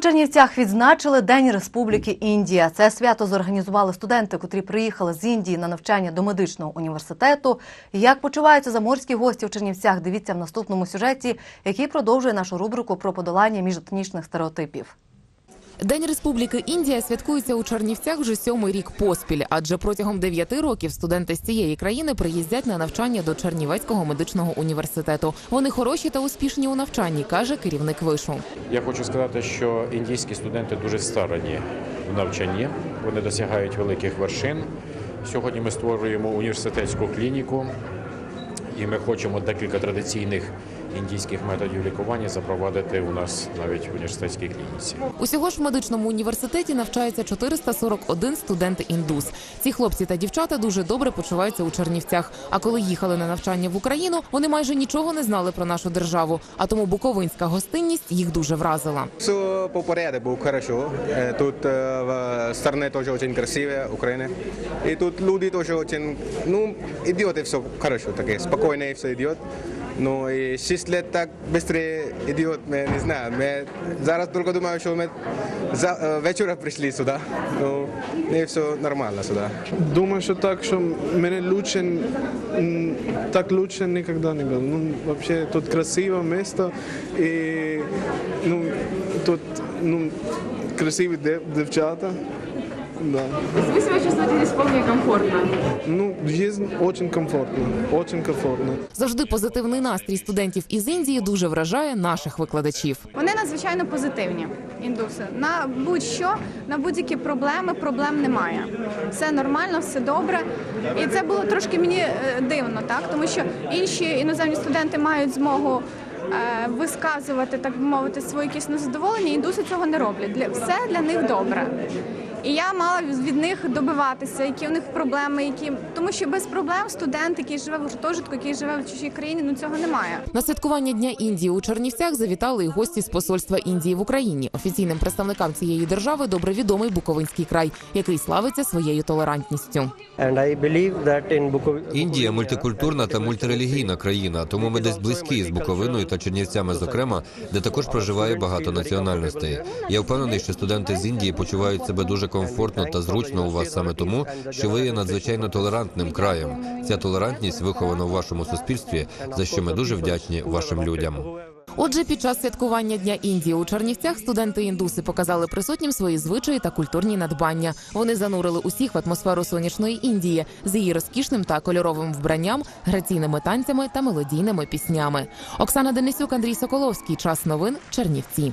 Чернівцях відзначили День Республіки Індія. Це свято зорганізували студенти, котрі приїхали з Індії на навчання до медичного університету. Як почуваються заморські гості у Чернівцях? Дивіться в наступному сюжеті, який продовжує нашу рубрику про подолання міжетнічних стереотипів. День Республіки Індія святкується у Чернівцях вже сьомий рік поспіль, адже протягом дев'яти років студенти з цієї країни приїздять на навчання до Чернівецького медичного університету. Вони хороші та успішні у навчанні, каже керівник вишу. Я хочу сказати, що індійські студенти дуже старанні в навчанні. Вони досягають великих вершин. Сьогодні ми створюємо університетську клініку, і ми хочемо декілька традиційних індійських методів лікування запровадити у нас навіть в університетській клініці. Усього ж в медичному університеті навчається 441 студент індус. Ці хлопці та дівчата дуже добре почуваються у Чернівцях. А коли їхали на навчання в Україну, вони майже нічого не знали про нашу державу. А тому буковинська гостинність їх дуже вразила. Все по порядку, хорошо. Э, Тут э, в стране тоже очень красивая, Украина. И тут люди тоже очень, ну, идет и все хорошо, такие, спокойно и все идет. но и шест лет так быстро идиот ме не знам. Ме зараз толку думам што ме за, вечера пришли сюда, но не е все нормално сюда. Думам што так што мене лучен так лучен никогда не бил. Ну вообще тут красиво место и ну тут ну красиви дев, девчата. Да. Какви что чувствувате исполнени Ну, жизнь очень комфортно, очень комфортно. Завжди позитивний настрій студентів із Індії дуже вражає наших викладачів. Вони надзвичайно позитивні індуси. На будь-що, на будь-які проблеми проблем немає. Все нормально, все добре. І це було трошки мені е, дивно, так тому що інші іноземні студенти мають змогу. е, Висказувати, так би мовити, свої якісь незадоволення, індуси цього не роблять. Для все для них добре. І я мала від них добиватися, які у них проблеми, які тому, що без проблем студент, який живе в гуртожитку, який живе в чужій країні, ну цього немає. На святкування Дня Індії у Чернівцях завітали і гості з посольства Індії в Україні. Офіційним представникам цієї держави добре відомий Буковинський край, який славиться своєю толерантністю. Індія мультикультурна та мультирелігійна країна, тому ми десь близькі з Буковиною та Чернівцями, зокрема, де також проживає багато національностей. Я впевнений, що студенти з Індії почувають себе дуже комфортно та зручно у вас саме тому, що ви є надзвичайно толерантним краєм. Ця толерантність вихована в вашому суспільстві, за що ми дуже вдячні вашим людям. Отже, під час святкування Дня Індії у Чернівцях студенти індуси показали присутнім свої звичаї та культурні надбання. Вони занурили усіх в атмосферу сонячної Індії з її розкішним та кольоровим вбранням, граційними танцями та мелодійними піснями. Оксана Денисюк, Андрій Соколовський. Час новин Чернівці.